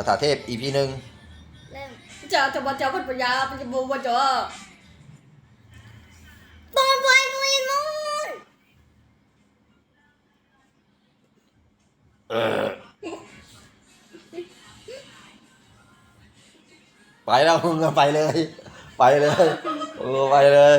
าษาเทพ EP หนึ่งเริ่มจะจะมาจะพันปัญญาปัญญาโมวัจจะตอนไปคุยนู่นเออไปแล้วมึงอะไปเลย ไปเลยเออไปเลย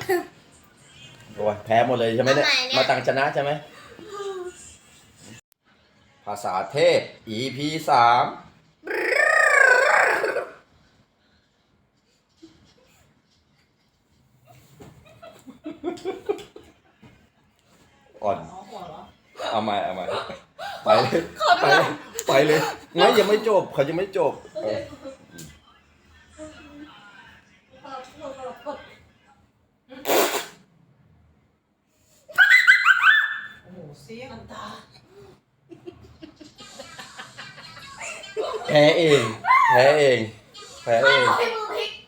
โอ้ยแพ้หมดเลยใช่ไหมเนี่ย มาตังชนะใช่ไหม ภาษาเทพ EP สามอ่อนอ๋อหัวเหรอเอาใหม่เอาใหม่ไปเลย ไปเลยไปเลยไม่ยังไม่จบ เขายังไม่จบ เออ แพ้เองแพ้เองแพ้เอง ให้มือ